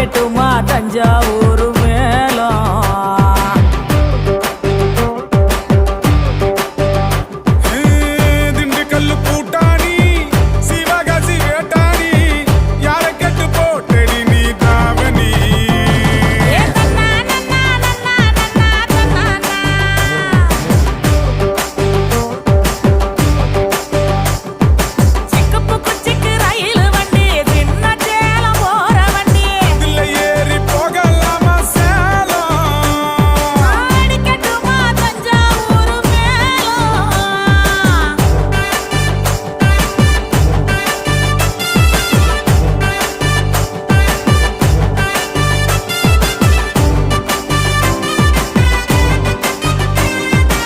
வைக்கட்டுமா தஞ்சா